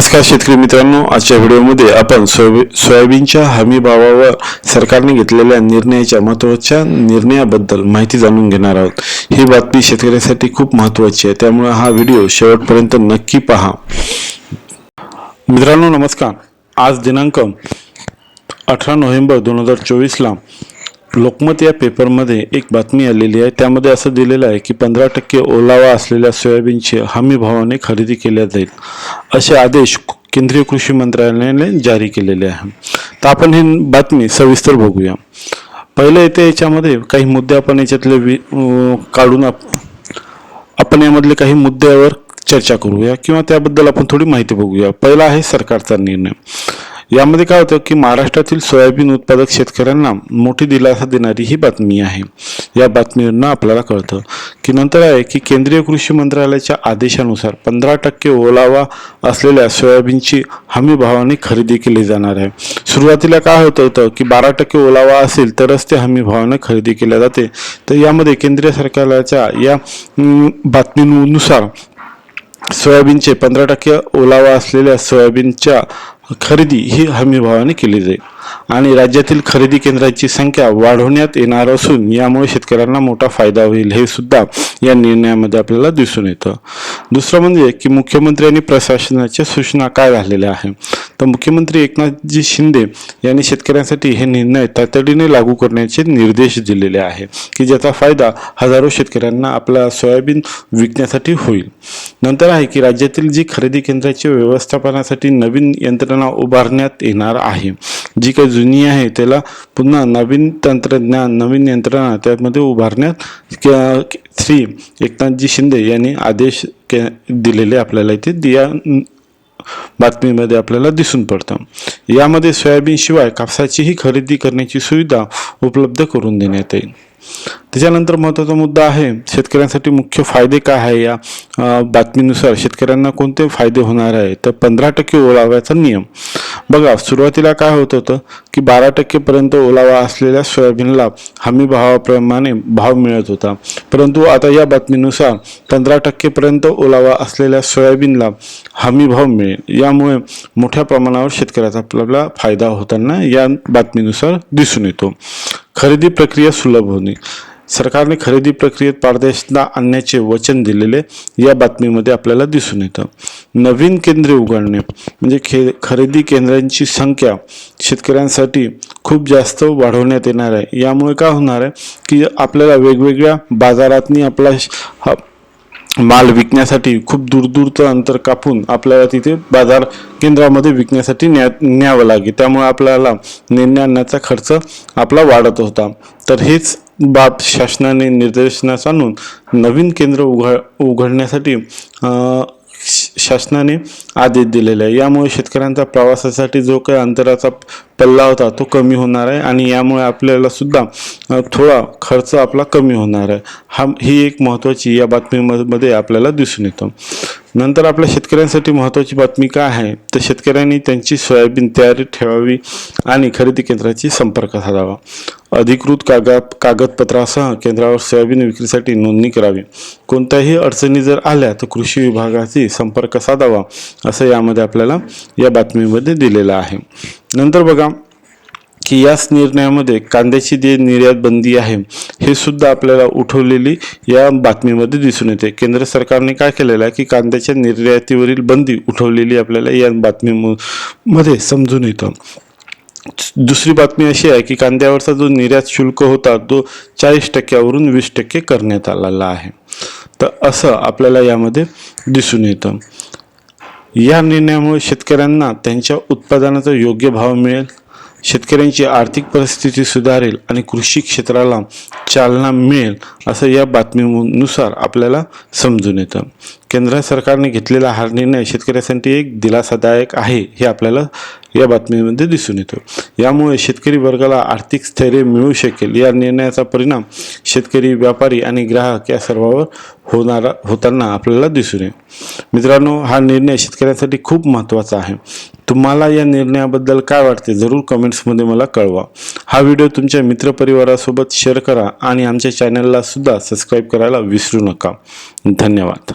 नमस्कार शेतकरी मित्रांनो आजच्या व्हिडिओमध्ये आपण सोयाबी सोयाबीनच्या हमी भावावर सरकारने घेतलेल्या निर्णयाच्या महत्त्वाच्या निर्णयाबद्दल माहिती जाणून घेणार आहोत. ही बातमी शेतकऱ्यासाठी खूप महत्त्वाची आहे. त्यामुळे हा व्हिडिओ शेवटपर्यंत नक्की पहा. मित्रांनो नमस्कार. आज दिनांक अठरा नोव्हेंबर दोन हजार चोवीसला लोकमत या पेपरमध्ये एक बातमी आलेली आहे. त्यामध्ये असं दिलेलं आहे की पंधरा टक्के ओलावा असलेल्या सोयाबीनचे हमी भावाने खरेदी केल्या जाईल असे आदेश केंद्रीय कृषी मंत्रालयाने जारी केलेले आहे. तर आपण ही बातमी सविस्तर बघूया. पहिलं येते याच्यामध्ये काही मुद्दे आपण याच्यातले वि काढून आप आपण यामधले काही मुद्द्यावर चर्चा करूया किंवा त्याबद्दल आपण थोडी माहिती बघूया. पहिला आहे सरकारचा निर्णय. यामध्ये काय होतं की महाराष्ट्रातील सोयाबीन उत्पादक शेतकऱ्यांना मोठी दिलासा देणारी ही बातमी आहे. या बातमीवरनं आपल्याला कळतं की नंतर आहे की केंद्रीय कृषी मंत्रालयाच्या आदेशानुसार पंधरा टक्के ओलावा असलेल्या सोयाबीनची हमी भावाने खरेदी केली जाणार आहे. सुरुवातीला काय होत होतं की बारा टक्के ओलावा असेल तरच ते हमी भावाने खरेदी केल्या जाते. तर यामध्ये केंद्रीय सरकारच्या या बातमीनुसार सोयाबीनचे पंधरा टक्के ओलावा असलेल्या सोयाबीनच्या खरेदी ही हमीभावाने केली जाईल. आणि राज्यातील खरेदी केंद्राची संख्या वाढवण्यात येणार असून यामुळे शेतकऱ्यांना मोठा फायदा होईल हे सुद्धा या निर्णयामध्ये आपल्याला दिसून येतं. दुसरं म्हणजे की मुख्यमंत्री आणि प्रशासनाच्या सूचना काय झालेल्या आहे तर मुख्यमंत्री एकनाथजी शिंदे यांनी शेतकऱ्यांसाठी हे निर्णय तातडीने लागू करण्याचे निर्देश दिलेले आहे की ज्याचा फायदा हजारो शेतकऱ्यांना आपला सोयाबीन विकण्यासाठी होईल. नंतर आहे की राज्यातील जी खरेदी केंद्राची व्यवस्थापनासाठी नवीन यंत्रणा उभारण्यात येणार आहे. जी काही जुनी आहे त्याला पुन्हा नवीन तंत्रज्ञान नवीन यंत्रणा त्यामध्ये उभारण्यात क- श्री एकनाथजी शिंदे यांनी आदेश के दिलेले आपल्याला इथे दिया बातमीमध्ये आपल्याला दिसून पडतं. यामध्ये सोयाबीनशिवाय कापसाचीही खरेदी करण्याची सुविधा उपलब्ध करून देण्यात येईल. त्याच्यानंतर महत्त्वाचा मुद्दा आहे शेतकऱ्यांसाठी मुख्य फायदे काय आहे? या बातमीनुसार शेतकऱ्यांना कोणते फायदे होणार आहे? तर पंधरा टक्के ओलाव्याचा नियम. बघा सुरुवातीला काय होत होतं की बारा टक्केपर्यंत ओलावा असलेल्या सोयाबीनला हमी भावाप्रमाणे भाव मिळत होता. परंतु आता या बातमीनुसार पंधरा टक्केपर्यंत ओलावा असलेल्या सोयाबीनला हमी भाव मिळेल. यामुळे मोठ्या प्रमाणावर शेतकऱ्याचा आपल्याला फायदा होताना या बातमीनुसार दिसून येतो. खरेदी प्रक्रिया सुलभ होणे. सरकारने खरेदी प्रक्रियेत पारदर्शकता आणण्याचे वचन दिलेले या बातमीमध्ये आपल्याला दिसून येतं. नवीन केंद्रे उघडणे म्हणजे खे खरेदी केंद्रांची संख्या शेतकऱ्यांसाठी खूप जास्त वाढवण्यात येणार आहे. यामुळे काय होणार आहे की आपल्याला वेगवेगळ्या बाजारातनी आपला श- हा माल विकण्यासाठी खूप दूरदूरचं अंतर कापून आपल्याला तिथे बाजार केंद्रामध्ये विकण्यासाठी न्या न्यावं लागेल. त्यामुळे आपल्याला नेण्या आणण्याचा खर्च आपला वाढत होता. तर हेच बाब शासनाने निर्देशनास आणून नवीन केंद्र उघड उघडण्यासाठी शासनाने आदेश दिलेले आहे. यामुळे शेतकऱ्यांचा प्रवासासाठी जो काही अंतराचा पल्ला होता तो कमी होणार आहे आणि यामुळे आपल्याला सुद्धा थोडा खर्च आपला कमी होणार आहे. हा ही एक महत्त्वाची या बातमीमध्ये आपल्याला दिसून येतो. नंतर आपल्या शेतकऱ्यांसाठी महत्त्वाची बातमी काय आहे? तर शेतकऱ्यांनी त्यांची सोयाबीन तयारी ठेवावी आणि खरेदी केंद्राची संपर्क साधावा. अधिकृत कागद कागदपत्रासह केंद्रावर सोयाबीन विक्रीसाठी नोंदणी करावी. कोणत्याही अडचणी जर आल्या तर कृषी विभागाशी संपर्क साधावा असं यामध्ये आपल्याला या बातमीमध्ये दिलेलं आहे. नंतर बघा की याच निर्णयामध्ये कांद्याची जी निर्यात बंदी आहे हे सुद्धा आपल्याला उठवलेली या बातमीमध्ये दिसून येते. केंद्र सरकारने काय केलेलं आहे की कांद्याच्या निर्यातीवरील बंदी उठवलेली आपल्याला या बातमीमध्ये समजून येतं. दुसरी बातमी अशी आहे की कांद्यावरचा जो निर्यात शुल्क होता तो चाळीस टक्क्यावरून वीस टक्के करण्यात आलेला आहे. तर असं आपल्याला यामध्ये दिसून येतं. या निर्णयामुळे शेतकऱ्यांना त्यांच्या उत्पादनाचा योग्य भाव मिळेल शेतकऱ्यांची आर्थिक परिस्थिती सुधारेल आणि कृषी क्षेत्राला चालना मिळेल असं या बातमीनुसार आपल्याला समजून येतं. केंद्र सरकारने घेतलेला हा निर्णय शेतकऱ्यासाठी एक दिलासादायक आहे हे आपल्याला या बातमीमध्ये दिसून येतो. यामुळे शेतकरी वर्गाला आर्थिक स्थैर्य मिळू शकेल. या निर्णयाचा परिणाम शेतकरी व्यापारी आणि ग्राहक या सर्वावर होणारा होताना आपल्याला दिसून येईल. मित्रांनो हा निर्णय शेतकऱ्यांसाठी खूप महत्त्वाचा आहे. तुम्हाला या निर्णयाबद्दल काय वाटते? जरूर कमेंट्समध्ये मला कळवा. हा व्हिडिओ तुमच्या मित्रपरिवारासोबत शेअर करा आणि आमच्या चॅनलला सुद्धा सबस्क्राईब करायला विसरू नका. धन्यवाद.